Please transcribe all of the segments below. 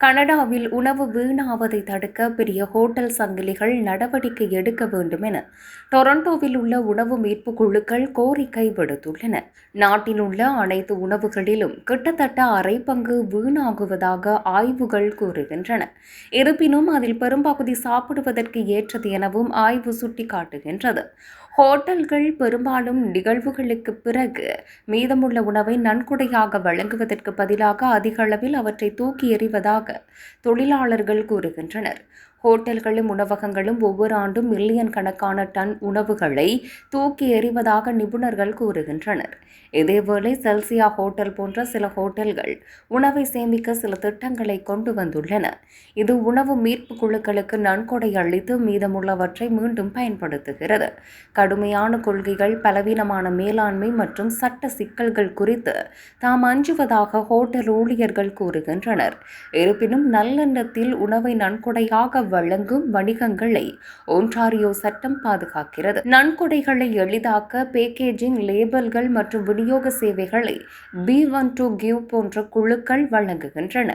கனடாவில் உணவு வீணாவதை தடுக்க பெரிய ஹோட்டல் சங்கிலிகள் நடவடிக்கை எடுக்க வேண்டும் என டொரண்டோவில் உள்ள உணவு மீட்பு குழுக்கள் கோரிக்கை விடுத்துள்ளன. நாட்டில் உள்ள அனைத்து உணவுகளிலும் கிட்டத்தட்ட அரை பங்கு வீணாகுவதாக ஆய்வுகள் கூறுகின்றன. இருப்பினும் அதில் பெரும்பகுதி சாப்பிடுவதற்கு ஏற்றது எனவும் ஆய்வு சுட்டிக்காட்டுகின்றது. ஹோட்டல்கள் பெரும்பாலும் நிகழ்வுகளுக்கு பிறகு மீதமுள்ள உணவை நன்கொடையாக வழங்குவதற்கு பதிலாக அதிக அளவில் அவற்றை தூக்கி எறிவதாக தொழிலாளர்கள் கூறுகின்றனர். ஹோட்டல்களும் உணவகங்களும் ஒவ்வொரு ஆண்டும் மில்லியன் கணக்கான டன் உணவுகளை தூக்கி எறிவதாக நிபுணர்கள் கூறுகின்றனர். இதேவேளை செல்சியா ஹோட்டல் போன்ற சில ஹோட்டல்கள் உணவை சேமிக்க சில திட்டங்களை கொண்டு வந்துள்ளன. இது உணவு மீட்பு குழுக்களுக்கு நன்கொடை அளித்து மீதமுள்ளவற்றை மீண்டும் பயன்படுத்துகிறது. கடுமையான கொள்கைகள் பலவீனமான மேலாண்மை மற்றும் சட்ட சிக்கல்கள் குறித்து தாம் அஞ்சுவதாக ஹோட்டல் ஊழியர்கள் கூறுகின்றனர். இருப்பினும் நல்லெண்ணத்தில் உணவை நன்கொடையாக வழங்கும் வணிகங்களை ஒன்றாரியோ சட்டம் பாதுகாக்கிறது. நன்கொடைகளை எளிதாக்க பேக்கேஜிங் லேபல்கள் மற்றும் விநியோக சேவைகளை பி ஒன் டு கிவ் போன்ற குழுக்கள் வழங்குகின்றன.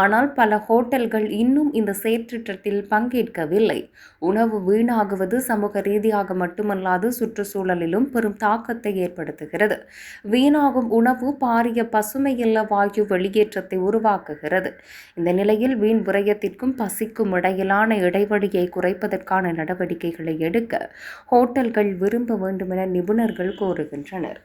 ஆனால் பல ஹோட்டல்கள் இன்னும் இந்த செயற்றிட்டத்தில் பங்கேற்கவில்லை. உணவு வீணாகுவது சமூக ரீதியாக மட்டுமல்லாது சுற்றுச்சூழலிலும் பெரும் தாக்கத்தை ஏற்படுத்துகிறது. வீணாகும் உணவு பாரிய பசுமையில்ல வாயு வெளியேற்றத்தை உருவாக்குகிறது. இந்த நிலையில் வீண் விரயத்திற்கும் பசிக்கும் இடையிலான இடைவெளியை குறைப்பதற்கான நடவடிக்கைகளை எடுக்க ஹோட்டல்கள் விரும்ப வேண்டுமென நிபுணர்கள் கோருகின்றனர்.